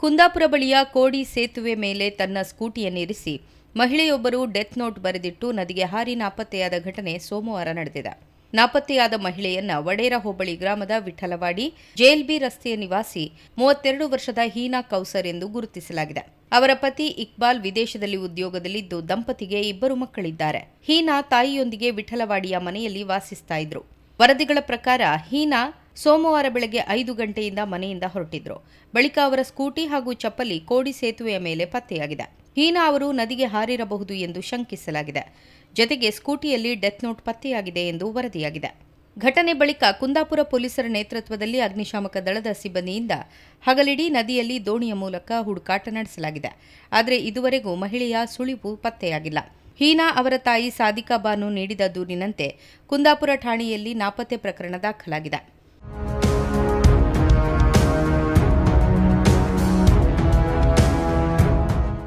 ಕುಂದಾಪುರ ಬಳಿಯ ಕೋಡಿ ಸೇತುವೆ ಮೇಲೆ ತನ್ನ ಸ್ಕೂಟಿಯನ್ನಿರಿಸಿ ಮಹಿಳೆಯೊಬ್ಬರು ಡೆತ್ ನೋಟ್ ಬರೆದಿಟ್ಟು ನದಿಗೆ ಹಾರಿ ನಾಪತ್ತೆಯಾದ ಘಟನೆ ಸೋಮವಾರ ನಡೆದಿದೆ. ನಾಪತ್ತೆಯಾದ ಮಹಿಳೆಯನ್ನ ವಡೇರ ಹೋಬಳಿ ಗ್ರಾಮದ ವಿಠಲವಾಡಿ ಜೇಲ್ಬಿ ರಸ್ತೆಯ ನಿವಾಸಿ ಮೂವತ್ತೆರಡು ವರ್ಷದ ಹೀನಾ ಕೌಸರ್ ಎಂದು ಗುರುತಿಸಲಾಗಿದೆ. ಅವರ ಪತಿ ಇಕ್ಬಾಲ್ ವಿದೇಶದಲ್ಲಿ ಉದ್ಯೋಗದಲ್ಲಿದ್ದು ದಂಪತಿಗೆ ಇಬ್ಬರು ಮಕ್ಕಳಿದ್ದಾರೆ. ಹೀನಾ ತಾಯಿಯೊಂದಿಗೆ ವಿಠಲವಾಡಿಯ ಮನೆಯಲ್ಲಿ ವಾಸಿಸ್ತಾ ಇದ್ರು. ವರದಿಗಳ ಪ್ರಕಾರ ಹೀನಾ ಸೋಮವಾರ ಬೆಳಗ್ಗೆ ಐದು ಗಂಟೆಯಿಂದ ಮನೆಯಿಂದ ಹೊರಟಿದ್ರು. ಬಳಿಕ ಅವರ ಸ್ಕೂಟಿ ಹಾಗೂ ಚಪ್ಪಲಿ ಕೋಡಿ ಸೇತುವೆಯ ಮೇಲೆ ಪತ್ತೆಯಾಗಿದೆ. ಹೀನಾ ಅವರು ನದಿಗೆ ಹಾರಿರಬಹುದು ಎಂದು ಶಂಕಿಸಲಾಗಿದೆ. ಜೊತೆಗೆ ಸ್ಕೂಟಿಯಲ್ಲಿ ಡೆತ್ ನೋಟ್ ಪತ್ತೆಯಾಗಿದೆ ಎಂದು ವರದಿಯಾಗಿದೆ. ಘಟನೆ ಬಳಿಕ ಕುಂದಾಪುರ ಪೊಲೀಸರ ನೇತೃತ್ವದಲ್ಲಿ ಅಗ್ನಿಶಾಮಕ ದಳದ ಸಿಬ್ಬಂದಿಯಿಂದ ಹಗಲಿಡೀ ನದಿಯಲ್ಲಿ ದೋಣಿಯ ಮೂಲಕ ಹುಡುಕಾಟ ನಡೆಸಲಾಗಿದೆ. ಆದರೆ ಇದುವರೆಗೂ ಮಹಿಳೆಯ ಸುಳಿವು ಪತ್ತೆಯಾಗಿಲ್ಲ. ಹೀನಾ ಅವರ ತಾಯಿ ಸಾದಿಕಾ ಬಾನು ನೀಡಿದ ದೂರಿನಂತೆ ಕುಂದಾಪುರ ಠಾಣೆಯಲ್ಲಿ ನಾಪತ್ತೆ ಪ್ರಕರಣ ದಾಖಲಾಗಿದೆ.